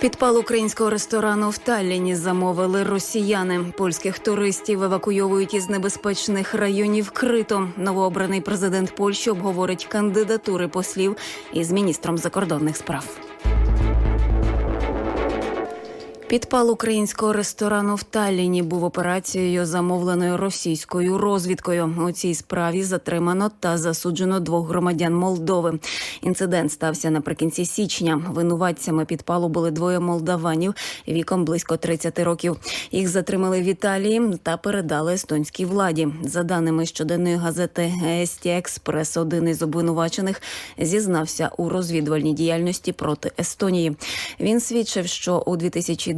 Підпал українського ресторану в Талліні замовили росіяни. Польських туристів евакуйовують із небезпечних районів крито. Новообраний президент Польщі обговорить кандидатури послів із міністром закордонних справ. Підпал українського ресторану в Талліні був операцією, замовленою російською розвідкою. У цій справі затримано та засуджено двох громадян Молдови. Інцидент стався наприкінці січня. Винуватцями підпалу були двоє молдаванів віком близько 30 років. Їх затримали в Італії та передали естонській владі. За даними щоденної газети «Ести Експрес», один із обвинувачених зізнався у розвідувальній діяльності проти Естонії. Він свідчив, що у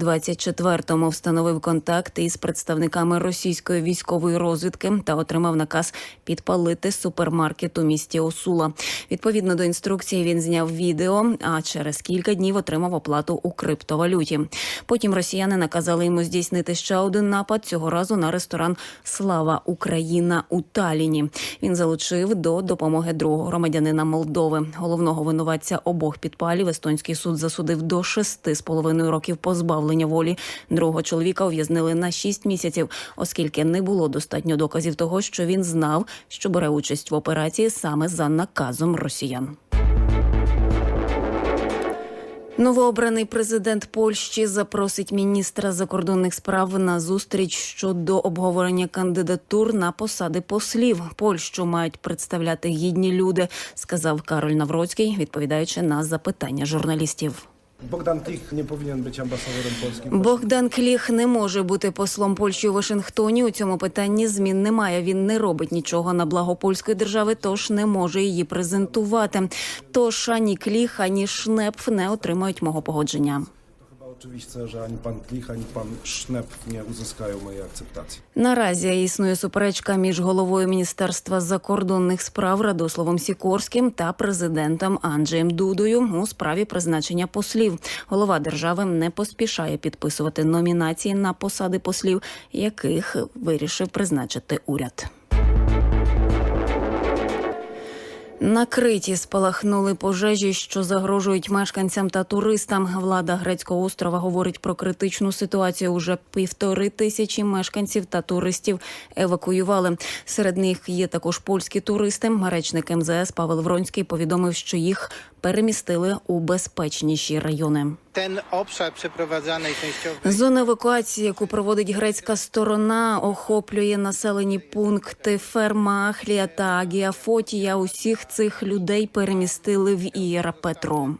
2024-му встановив контакти із представниками російської військової розвідки та отримав наказ підпалити супермаркет у місті Осула. Відповідно до інструкції, він зняв відео, а через кілька днів отримав оплату у криптовалюті. Потім росіяни наказали йому здійснити ще один напад цього разу на ресторан Слава Україна у Таліні. Він залучив до допомоги другого громадянина Молдови. Головного винуватця обох підпалів естонський суд засудив до шести з половиною років позбавлення волі. Другого чоловіка ув'язнили на шість місяців, оскільки не було достатньо доказів того, що він знав, що бере участь в операції саме за наказом росіян. Новообраний президент Польщі запросить міністра закордонних справ на зустріч щодо обговорення кандидатур на посади послів. Польщу мають представляти гідні люди, сказав Кароль Навроцький, відповідаючи на запитання журналістів. Bogdan Кліх не повинен бути амбасадором polskim. Богдан Кліх не може бути послом Польщі у Вашингтоні. У цьому питанні змін немає. Він не робить нічого на благо польської держави, тож не може її презентувати. Тож ані Кліх, ані Шнепф не отримають мого погодження. Oczywiste, że ani pan Klich, ani pan Sznep nie uzyskają mojej akceptacji. Наразі існує суперечка між головою міністерства закордонних справ Радославом Сікорським та президентом Анджеєм Дудою у справі призначення послів. Голова держави не поспішає підписувати номінації на посади послів, яких вирішив призначити уряд. На Криті спалахнули пожежі, що загрожують мешканцям та туристам. Влада грецького острова говорить про критичну ситуацію. Уже півтори тисячі мешканців та туристів евакуювали. Серед них є також польські туристи. Речник МЗС Павел Вронський повідомив, що їх перемістили у безпечніші райони. Тен przeprowadzanej częściowej Зона евакуації, яку проводить грецька сторона, охоплює населені пункти Ферма, Ахлія та Агіафотія. Усіх цих людей перемістили в Ієрапетру. Петро.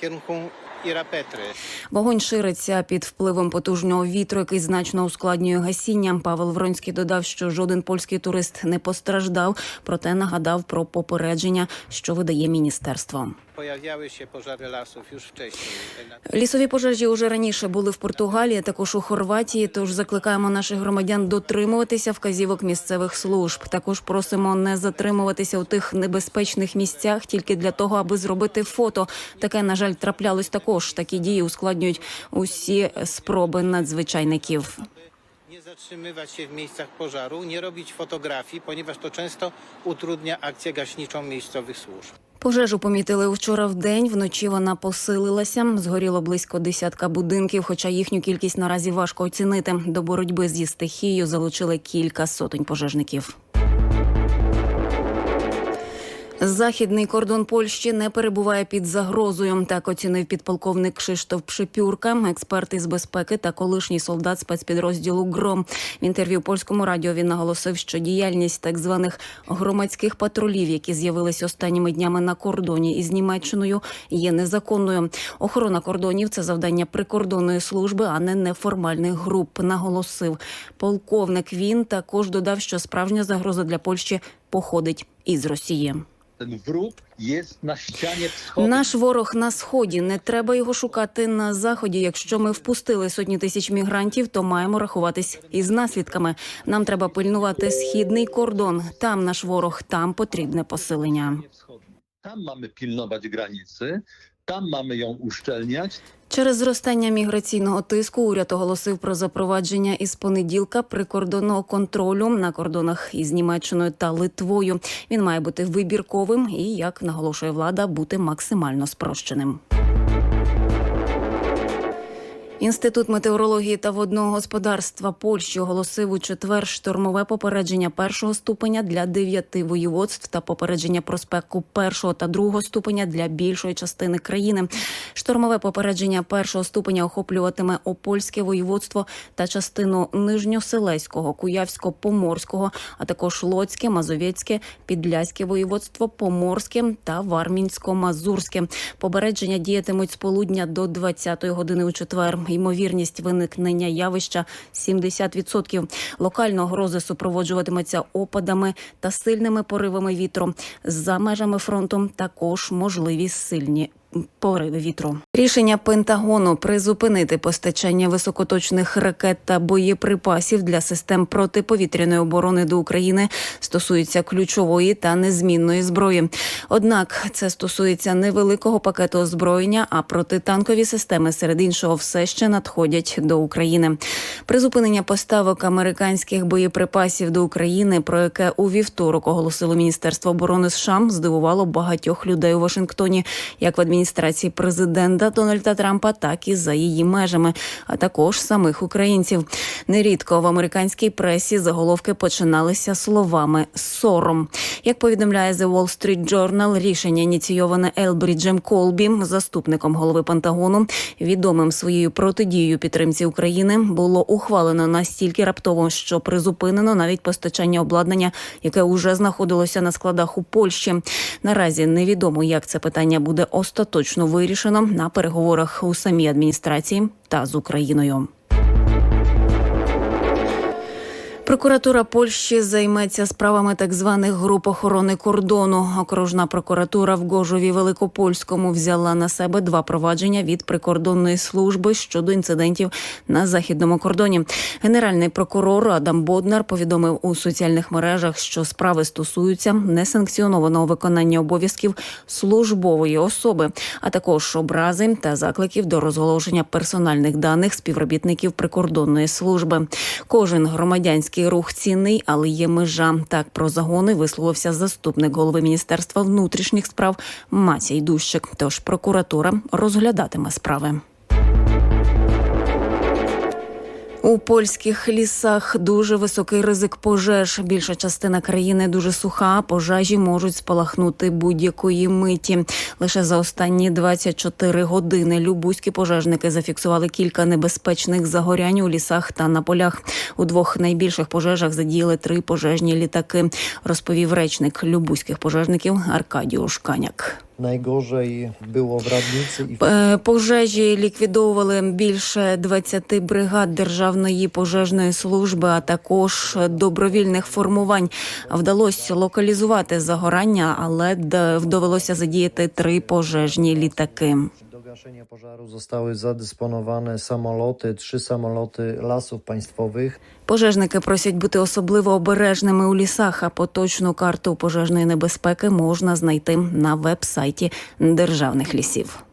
w kierunku Петри. Вогонь шириться під впливом потужного вітру, який значно ускладнює гасіння. Павел Вронський додав, що жоден польський турист не постраждав, проте нагадав про попередження, що видає міністерство. Pojawiały się pożary lasów już wcześniej. Лісові пожежі уже раніше були в Португалії, також у Хорватії. Тож закликаємо наших громадян дотримуватися вказівок місцевих служб. Також просимо не затримуватися у тих небезпечних місцях тільки для того, аби зробити фото. Таке на жаль траплялось також. Такі дії ускладнюють усі спроби надзвичайників. Nie zatrzymywać się w miejscach pożaru, nie robić fotografii, ponieważ to często utrudnia akcję gaśniczą miejscowych służb. Пожежу помітили вчора в день. Вночі вона посилилася. Згоріло близько десятка будинків, хоча їхню кількість наразі важко оцінити. До боротьби зі стихією залучили кілька сотень пожежників. Західний кордон Польщі не перебуває під загрозою. Так оцінив підполковник Кшиштоф Пшипюрка, експерт із безпеки та колишній солдат спецпідрозділу ГРОМ. В інтерв'ю польському радіо він наголосив, що діяльність так званих громадських патрулів, які з'явились останніми днями на кордоні із Німеччиною, є незаконною. Охорона кордонів це завдання прикордонної служби, а не неформальних груп. Наголосив полковник. Він також додав, що справжня загроза для Польщі походить із Росії. Wróg jest na ścianie. Наш ворог на сході. Не треба його шукати на заході. Якщо ми впустили сотні тисяч мігрантів, то маємо рахуватись із наслідками. Нам треба пильнувати східний кордон. Там наш ворог, там потрібне посилення. Там маємо mamy pilnować tam mamy ją uszczelniać, Через зростання міграційного тиску уряд оголосив про запровадження із понеділка прикордонного контролю на кордонах із Німеччиною та Литвою. Він має бути вибірковим і, як наголошує влада, бути максимально спрощеним. Інститут метеорології та водного господарства Польщі оголосив у четвер штормове попередження першого ступеня для дев'яти воєводств та попередження про спеку першого та другого ступеня для більшої частини країни. Штормове попередження першого ступеня охоплюватиме Опольське воєводство та частину Нижньоселеського, Куявсько-Поморського, а також Лоцьке, Мазовецьке, Підляське воєводство, Поморське та Вармінсько-Мазурське. Попередження діятимуть з полудня до 20-ї години у четвер. Ймовірність виникнення явища 70%. Локально грози супроводжуватиметься опадами та сильними поривами вітру. За межами фронту також можливі сильні. Пориви вітру рішення Пентагону призупинити постачання високоточних ракет та боєприпасів для систем протиповітряної оборони до України стосується ключової та незмінної зброї. Однак це стосується невеликого пакету озброєння, а протитанкові системи серед іншого все ще надходять до України. Призупинення поставок американських боєприпасів до України, про яке у вівторок оголосило Міністерство оборони США, здивувало багатьох людей у Вашингтоні, як в адміністрації президента Дональда Трампа, так і за її межами, а також самих українців. Нерідко в американській пресі заголовки починалися словами сором. Як повідомляє The Wall Street Journal, рішення ініційоване Елбріджем Колбі, заступником голови Пентагону, відомим своєю протидією підтримці України, було ухвалено настільки раптово, що призупинено навіть постачання обладнання, яке уже знаходилося на складах у Польщі. Наразі невідомо, як це питання буде остаточно вирішено на переговорах у самій адміністрації та з Україною. Прокуратура Польщі займеться справами так званих груп охорони кордону. Окружна прокуратура в Гожові Великопольському взяла на себе два провадження від прикордонної служби щодо інцидентів на західному кордоні. Генеральний прокурор Адам Боднар повідомив у соціальних мережах, що справи стосуються несанкціонованого виконання обов'язків службової особи, а також образи та закликів до розголошення персональних даних співробітників прикордонної служби. Кожен громадянський рух цінний, але є межа. Так про загони висловився заступник голови міністерства внутрішніх справ Матій Дущик. Тож прокуратура розглядатиме справи. У польських лісах дуже високий ризик пожеж. Більша частина країни дуже суха. Пожежі можуть спалахнути будь-якої миті. Лише за останні 24 години любузькі пожежники зафіксували кілька небезпечних загорянь у лісах та на полях. У двох найбільших пожежах задіяли три пожежні літаки. Розповів речник любузьких пожежників Аркадіуш Каняк. Najgorzej було в Радниці. Е, Пожежі ліквідовували більше 20 бригад державної пожежної служби, а також добровільних формувань. Вдалося локалізувати загорання, але довелося задіяти три пожежні літаки. Do gaszenia pożaru zostały zadysponowane samoloty, trzy samoloty lasów państwowych. Пожежники просять бути особливо обережними у лісах. А поточну карту пожежної небезпеки можна знайти на веб-сайті державних лісів.